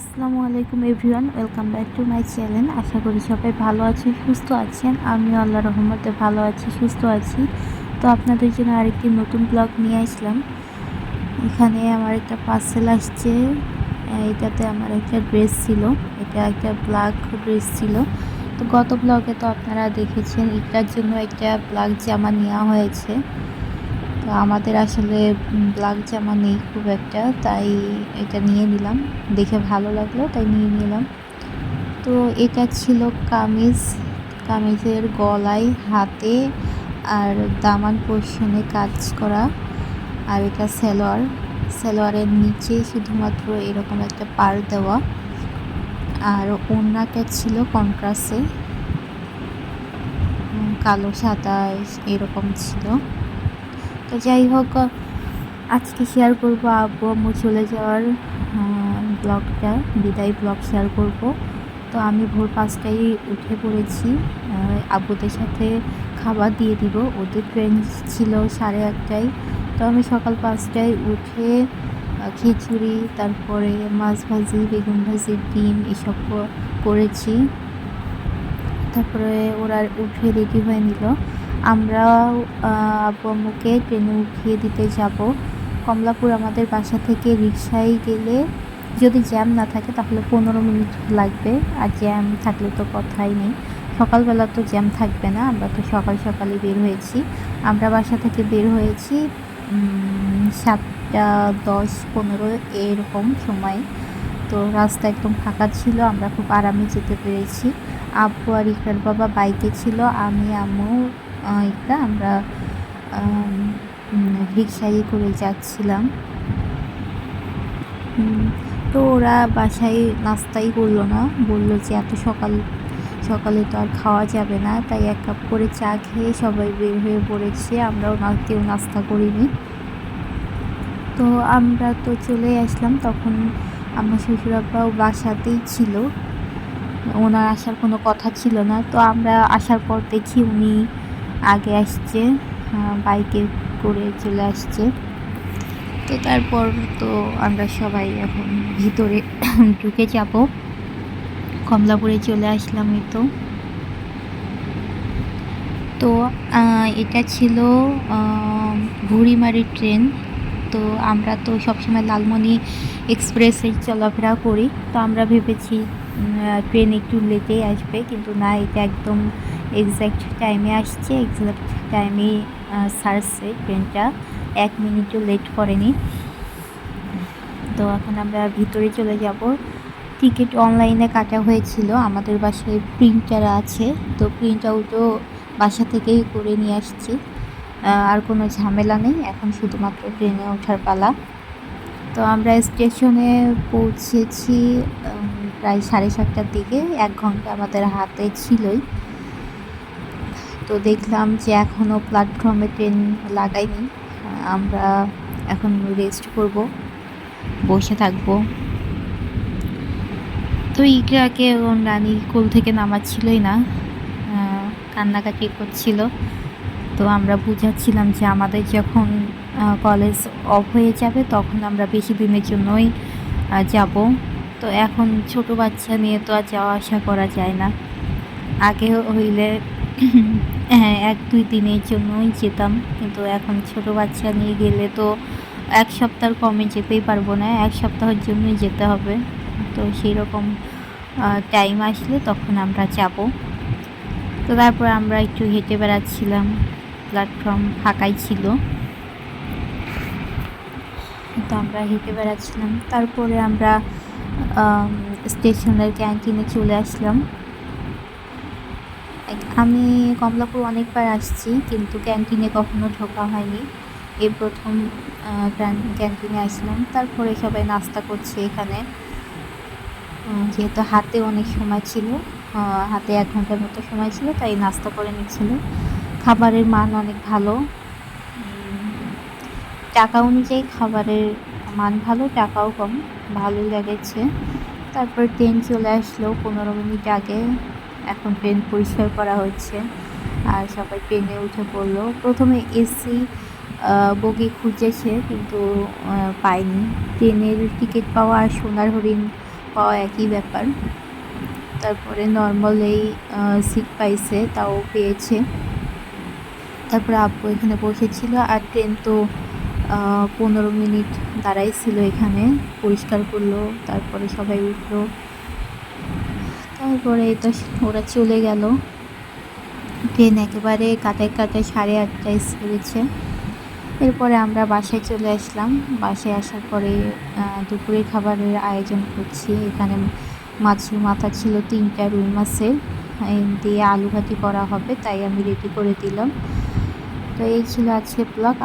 আসসালামু আলাইকুম everyone, welcome back to my channel. আশা করি সবাই ভালো আছেন, সুস্থ আছেন। আমিও আল্লাহ রহমতে ভালো আছি, সুস্থ আছি। তো আপনাদের জন্য আরেকটি নতুন ব্লগ নিয়ে আসলাম। এখানে আমার একটা পার্সেল আসছে। এটাতে আমার একটা ড্রেস ছিল, এটা একটা ব্ল্যাক ড্রেস ছিল। তো গত ব্লগে তো আপনারা দেখেছেন, এটার জন্য একটা ব্ল্যাক জামা নেওয়া হয়েছে। তো আমাদের আসলে ব্ল্যাক জামা নেই খুব একটা, তাই এটা নিয়ে নিলাম। দেখে ভালো লাগল, তাই নিয়ে নিলাম। তো এটা ছিল কামিজ, কামিজের গলায়, হাতে আর দামান পোর্শনে কাজ করা। আর এটা সেলোয়ার, সেলোয়ারের নিচে শুধুমাত্র এরকম একটা পার দেওয়া। আর ওড়নাটা ছিল কন্ট্রাসে কালো সাদা এরকম ছিল। তো যাই হোক আজকে শেয়ার করব আব্বু আম্মু চলে যাওয়ার ব্লগটা বিদায় ব্লগ শেয়ার করব। তো আমি ভোর পাঁচটায় উঠে পড়েছি আব্বুদের সাথে খাবার দিয়ে দিব। ওদের ট্রেন ছিল সাড়ে একটায় তো আমি সকাল পাঁচটায় উঠে খিচুড়ি, তারপরে মাছ ভাজি, বেগুন ভাজি ডিম এসব করেছি। তারপরে ওরা উঠে রেডি হয়ে নিল। আমরা আব্বু আম্মুকে ট্রেনে উঠিয়ে দিতে যাব। কমলাপুর আমাদের বাসা থেকে রিক্সায় গেলে যদি জ্যাম না থাকে তাহলে পনেরো মিনিট লাগবে। আর জ্যাম থাকলে তো কথাই নেই। সকালবেলা তো জ্যাম থাকবে না, আমরা তো সকাল সকালে বের হয়েছি। আমরা বাসা থেকে বের হয়েছি সাতটা দশ পনেরো এরকম সময়। তো রাস্তা একদম ফাঁকা ছিল, আমরা খুব আরামে যেতে পেরেছি। আব্বু আর ইকরার বাবা বাইকে ছিল, আমি, আম্মু এটা আমরা রিক্সায় করে যাচ্ছিলাম। তো ওরা বাসায় নাস্তাই করল না। বলল যে এত সকাল, সকালে তো আর খাওয়া যাবে না। তাই এক কাপ করে চা খেয়ে সবাই বের হয়ে পড়েছে। আমরাও না, কেউ নাস্তা করিনি। তো আমরা তো চলে আসলাম। তখন আমার শ্বশুর আব্বাও বাসাতেই ছিল। ওনার আসার কোনো কথা ছিল না। তো আমরা আসার পর দেখি উনি আগে আসছে বাইকে করে চলে আসছে। তো তারপর তো আমরা সবাই এখন ভিতরে ঢুকে যাব। কমলাপুরে চলে আসলাম এই তো। তো এটা ছিল ভুড়িমারি ট্রেন। তো আমরা তো সবসময় লালমনি এক্সপ্রেসে চলাফেরা করি। তো আমরা ভেবেছি ট্রেন একটু লেটেই আসবে, কিন্তু না, এটা একদম এক্স্যাক্ট টাইমে আসছে এক্স্যাক্ট টাইমে সারছে ট্রেনটা এক মিনিটও লেট করেনি। তো এখন আমরা ভিতরে চলে যাব। টিকিট অনলাইনে কাটা হয়েছিল। আমাদের বাসায় প্রিন্টার আছে। তো প্রিন্ট আউটও বাসা থেকেই করে নিয়ে আসছি। আর কোনো ঝামেলা নেই। এখন শুধুমাত্র ট্রেনে ওঠার পালা। তো আমরা স্টেশনে পৌঁছেছি প্রায় সাড়ে সাতটার দিকে। এক ঘণ্টা আমাদের হাতে ছিলই। তো দেখলাম যে এখনও প্ল্যাটফর্মে ট্রেন লাগাইনি। আমরা এখন রেস্ট করব, বসে থাকব। তো ইকরাকে ওর রানী কোল থেকে নামাচ্ছিলই না কান্নাকাটি করছিল। তো আমরা বুঝাচ্ছিলাম যে আমাদের যখন কলেজ অফ হয়ে যাবে তখন আমরা বেশি দিনের জন্যই যাব। তো এখন ছোট বাচ্চা নিয়ে তো আর যাওয়া আসা করা যায় না। আগে হইলে হ্যাঁ এক দুই দিনের জন্যই যেতাম। কিন্তু এখন ছোট বাচ্চা নিয়ে গেলে তো এক সপ্তাহ কমে যেতেই পারব না, এক সপ্তাহের জন্যই যেতে হবে। তো সেই রকম টাইম আসলে তখন আমরা যাব। তো তারপর আমরা একটু হেঁটে বেড়াচ্ছিলাম। প্ল্যাটফর্ম ফাঁকাই ছিল। তো আমরা হেঁটে বেড়াচ্ছিলাম। তারপরে আমরা স্টেশনের ক্যান্টিনে চলে আসলাম। আমি কমলাপুর অনেকবার আসছি, কিন্তু ক্যান্টিনে কখনো ঢোকা হয়নি। এই প্রথম ক্যান্টিনে আসলাম। তারপরে সবাই নাস্তা করছে এখানে। যেহেতু হাতে অনেক সময় ছিল হাতে এক ঘণ্টার মতো সময় ছিল, তাই নাস্তা করে নিচ্ছিল। খাবারের মান অনেক ভালো। টাকা অনুযায়ী খাবারের মান ভালো, টাকাও কম, ভালোই লেগেছে। তারপর ট্রেন চলে আসলো পনেরো মিনিট আগে। এখন ট্রেন পরিষ্কার করা হচ্ছে আর সবাই ট্রেনে উঠে পড়ল। প্রথমে এসি বগি খুঁজেছে কিন্তু পায়নি। ট্রেনের টিকিট পাওয়া আর সোনার হরিণ পাওয়া একই ব্যাপার। তারপরে নর্মাল এই সিট পাইছে, তাও পেয়েছে। তারপরে আব্বু এখানে বসেছিল আর ট্রেন তো পনেরো মিনিট দাঁড়াইছিল এখানে। পরিষ্কার করল, তারপরে সবাই উঠল। তারপরে তো ওরা চলে গেল। ট্রেন একেবারে কাটায় কাটায় সাড়ে আটটায় ছেড়েছে। এরপরে আমরা বাসায় চলে আসলাম। বাসায় আসার পরে দুপুরের খাবারের আয়োজন করছি। এখানে মাছের মাথা ছিল তিনটা, রুই মাছের। দিয়ে আলু ভাতি করা হবে, তাই আমি রেডি করে দিলাম। তো এই ছিল আজকে ব্লগ